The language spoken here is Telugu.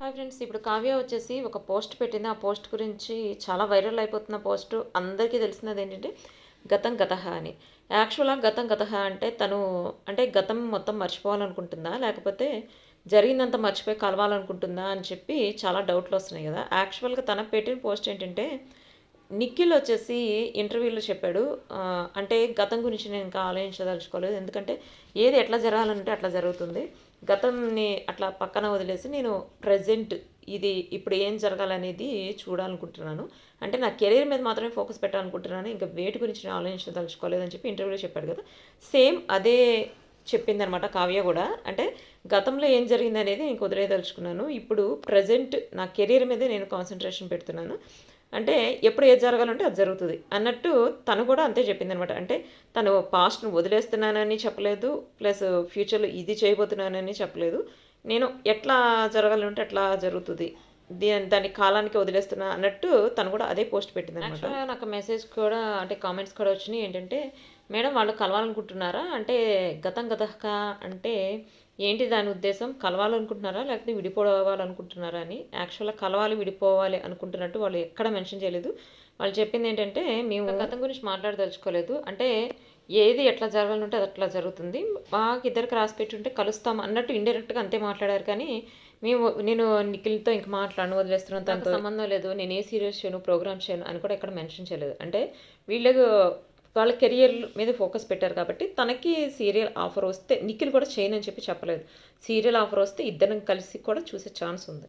హాయ్ ఫ్రెండ్స్ ఇప్పుడు కావ్య వచ్చేసి ఒక పోస్ట్ పెట్టింది. ఆ పోస్ట్ గురించి చాలా వైరల్ అయిపోతున్న పోస్ట్. అందరికీ తెలిసినది ఏంటంటే గతం గతహ అని. యాక్చువల్గా గతం గతహ అంటే తను అంటే గతం మొత్తం మర్చిపోవాలనుకుంటుందా? లేకపోతే జరిగిందంత మర్చిపోయి కలవాలనుకుంటుందా అని చెప్పి చాలా డౌట్లు వస్తున్నాయి కదా. యాక్చువల్గా తన పెట్టిన పోస్ట్ ఏంటంటే నిఖిల్ వచ్చేసి ఇంటర్వ్యూలో చెప్పాడు. అంటే గతం గురించి నేను ఇంకా ఆలోచించదలుచుకోలేదు. ఎందుకంటే ఏది ఎట్లా జరగాలంటే అట్లా జరుగుతుంది. గతంని అట్లా పక్కన వదిలేసి నేను ప్రజెంట్ ఇది ఇప్పుడు ఏం జరగాలనేది చూడాలనుకుంటున్నాను. అంటే నా కెరీర్ మీద మాత్రమే ఫోకస్ పెట్టాలనుకుంటున్నాను. ఇంకా వేటి గురించి నేను ఆలోచించదలుచుకోలేదు అని చెప్పి ఇంటర్వ్యూలో చెప్పాడు కదా. సేమ్ అదే చెప్పిందనమాట కావ్య కూడా. అంటే గతంలో ఏం జరిగింది అనేది నేను కుదిరేదలుచుకున్నాను. ఇప్పుడు ప్రజెంట్ నా కెరీర్ మీదే నేను కాన్సన్ట్రేషన్ పెడుతున్నాను. అంటే ఎప్పుడు ఏది జరగాలంటే అది జరుగుతుంది. అన్నట్టు తను కూడా అంతే చెప్పింది అనమాట అంటే తను పాస్ట్ను వదిలేస్తున్నానని చెప్పలేదు ప్లస్ ఫ్యూచర్లో ఇది చేయబోతున్నానని చెప్పలేదు. నేను ఎట్లా జరగాలంటే అట్లా జరుగుతుంది. దీని దాని కాలానికి వదిలేస్తున్నా అన్నట్టు తను కూడా అదే పోస్ట్ పెట్టింది అనమాట నాకు మెసేజ్ కూడా అంటే కామెంట్స్ కూడా వచ్చినాయి. ఏంటంటే మేడం వాళ్ళు కలవాలనుకుంటున్నారా? అంటే గతం గతక అంటే ఏంటి దాని ఉద్దేశం? కలవాలనుకుంటున్నారా? లేకపోతే విడిపోవాలనుకుంటున్నారా? అని. యాక్చువల్గా కలవాలి విడిపోవాలి అనుకుంటున్నట్టు వాళ్ళు ఎక్కడ మెన్షన్ చేయలేదు. వాళ్ళు చెప్పింది ఏంటంటే మేము గతం గురించి మాట్లాడదలుచుకోలేదు. అంటే ఏది ఎట్లా జరగాలంటే అది అట్లా జరుగుతుంది. మాకు ఇద్దరికి రాసి పెట్టుంటే కలుస్తాం అన్నట్టు ఇండైరెక్ట్గా అంతే మాట్లాడారు. కానీ మేము నేను నిఖిల్తో ఇంక మాట్లాడను వదిలేస్తున్నాను తనతో. సంబంధం లేదు నేను ఏ సీరియల్స్ చేయను ప్రోగ్రామ్స్ చేయను అని కూడా ఎక్కడ మెన్షన్ చేయలేదు. అంటే వీళ్ళకు వాళ్ళ కెరియర్ మీద ఫోకస్ పెట్టారు కాబట్టి తనకి సీరియల్ ఆఫర్ వస్తే నిఖిల్ కూడా చేయను అని చెప్పి చెప్పలేదు. సీరియల్ ఆఫర్ వస్తే ఇద్దరం కలిసి కూడా చూసే ఛాన్స్ ఉంది.